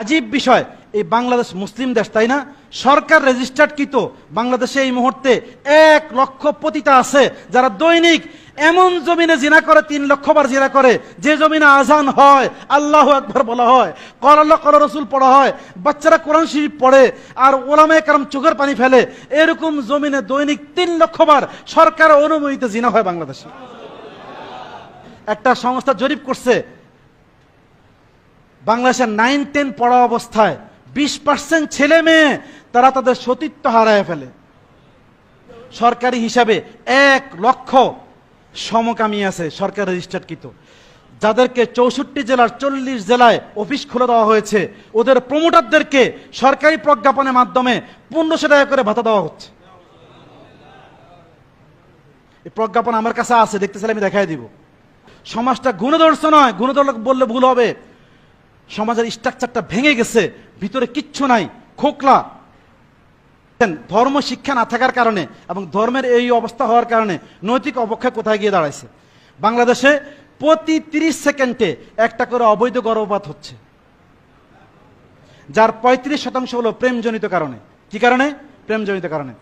আজীব বিষয়, এই বাংলাদেশ মুসলিম দেশ, তাই না? সরকার রেজিস্টার্ড কৃত বাংলাদেশে এই মুহূর্তে এক লক্ষ পতিতা আছে, যারা দৈনিক এমন জমিনে জিনা করে, তিন লক্ষ বার জিনা করে, যে জমিনে আজান হয়, আল্লাহ একবার বলা হয় কর আল্লাহ কর রসুল পড়া হয়, বাচ্চারা কোরআন শরীফ পড়ে, আর ওলামায় কারণ চোখের পানি ফেলে, এরকম জমিনে দৈনিক তিন লক্ষ বার সরকার অনুমোদিত জিনা হয় বাংলাদেশে। একটা সংস্থা জরিপ করছে বাংলাদেশের নাইন টেন পড়া অবস্থায় বিশ পার্সেন্ট ছেলে মেয়ে তারা তাদের সতীত্ব হারায় ফেলে। সরকারি হিসাবে এক লক্ষ সমকামী আছে সরকার রেজিস্টার্ডকৃত যাদেরকে চৌষট্টি জেলার চল্লিশ জেলায় অফিস খুলে দেওয়া হয়েছে, ওদের প্রমোটারদেরকে সরকারি প্রজ্ঞাপনের মাধ্যমে পনেরোশো টাকা করে ভাতা দেওয়া হচ্ছে। এই প্রজ্ঞাপন আমার কাছে আছে দেখতে চাইলে আমি দেখাই দিব। সমাজটা গুণদর্শ নয় গুণদর্শ বললে ভুল হবে। সমাজের স্ট্রাকচারটা ভেঙে গেছে, ভিতরে কিচ্ছু নাই, খোকলা। ধর্ম শিক্ষা না থাকার কারণে এবং ধর্মের এই অবস্থা হওয়ার কারণে নৈতিক অবক্ষয় কোথায় গিয়ে দাঁড়াইছে? বাংলাদেশে প্রতি তিরিশ সেকেন্ডে একটা করে অবৈধ গর্ভপাত হচ্ছে। যার পঁয়ত্রিশ শতাংশ হলো প্রেমজনিত কারণে। কি কারণে? প্রেমজনিত কারণে।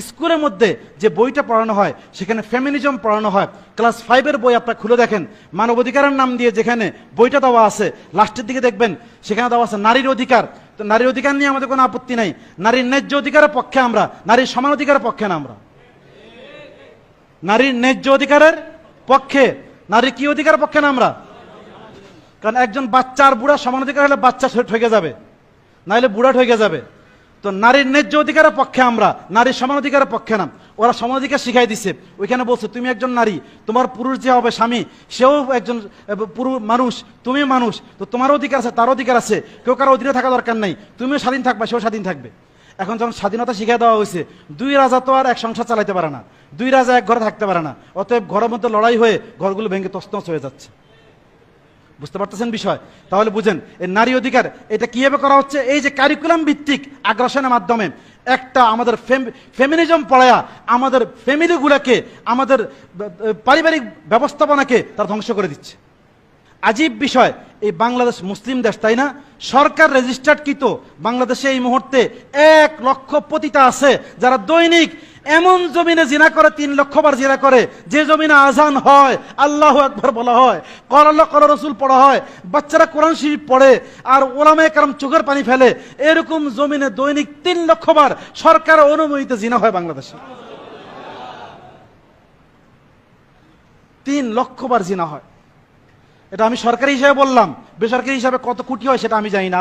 স্কুলের মধ্যে যে বইটা পড়ানো হয়, সেখানে ফেমিনিজম পড়ানো হয়। ক্লাস ফাইভের বই আপনারা খুলে দেখেন। মানবাধিকারের নাম দিয়ে যেখানে বইটা দেওয়া আছে, লাস্টের দিকে দেখবেন, সেখানে দেওয়া আছে নারীর অধিকার। তো নারীর অধিকার নিয়ে আমাদের কোনো আপত্তি নাই। নারীর ন্যায্য অধিকারের পক্ষে আমরা, নারীর সমান অধিকারের পক্ষে না আমরা। নারীর ন্যায্য অধিকারের পক্ষে নারী কি অধিকারের পক্ষে না আমরা? কারণ একজন বাচ্চা আর বুড়া সমান অধিকার হলে বাচ্চা ঠকে যাবে। নাহলে বুড়া ঠকে যাবে। তো নারীর ন্যায্য অধিকারের পক্ষে আমরা, নারীর সমান অধিকারের পক্ষে না। ওরা সমান অধিকার শিখাই দিছে। ওইখানে বলছে, তুমি একজন নারী, তোমার পুরুষ যে হবে স্বামী, সেও একজন পুরুষ মানুষ, তুমি মানুষ, তো তোমার অধিকার আছে, তার অধিকার আছে। কেউ কারও অধীনে থাকা দরকার নাই, তুমিও স্বাধীন থাকবা, সেও স্বাধীন থাকবে। এখন যখন স্বাধীনতা শিখিয়ে দেওয়া হয়েছে, দুই রাজা তো আর এক সংসার চালাইতে পারে না। দুই রাজা এক ঘরে থাকতে পারে না। অতএব ঘরের মধ্যে লড়াই হয়ে ঘরগুলো ভেঙে তস্তস হয়ে যাচ্ছে। বুঝতে পারতেছেন বিষয়? তাহলে বুঝেন, এই নারী অধিকার, এটা কীভাবে করা হচ্ছে? এই যে কারিকুলাম ভিত্তিক আগ্রাসনের মাধ্যমে একটা আমাদের ফেমিনিজম পড়ায়া আমাদের ফ্যামিলিগুলোকে আমাদের পারিবারিক ব্যবস্থাপনাকে তারা ধ্বংস করে দিচ্ছে। আজীব বিষয় এই বাংলাদেশ মুসলিম দেশ, তাই না? সরকার রেজিস্টার্ড কৃত। বাংলাদেশে এই মুহূর্তে এক লক্ষ পতিতা আছে যারা দৈনিক এমন জমিনে জিনা করে, তিন লক্ষ বার জিনা করে, যে জমিনে আজান হয়, আল্লাহ একবার বলা হয়, কর আল্লাহ, কর রসুল পড়া হয়, বাচ্চারা কোরআন শরীফ পড়ে আর ওলামায় কারণ চোখের পানি ফেলে, এরকম জমিনে দৈনিক তিন লক্ষ বার সরকার অনুমোদিত জিনা হয় বাংলাদেশে। তিন লক্ষ বার জিনা হয়। এটা আমি সরকারি হিসাবে বললাম। বেসরকারি হিসাবে কত কোটি হয় সেটা আমি জানি না।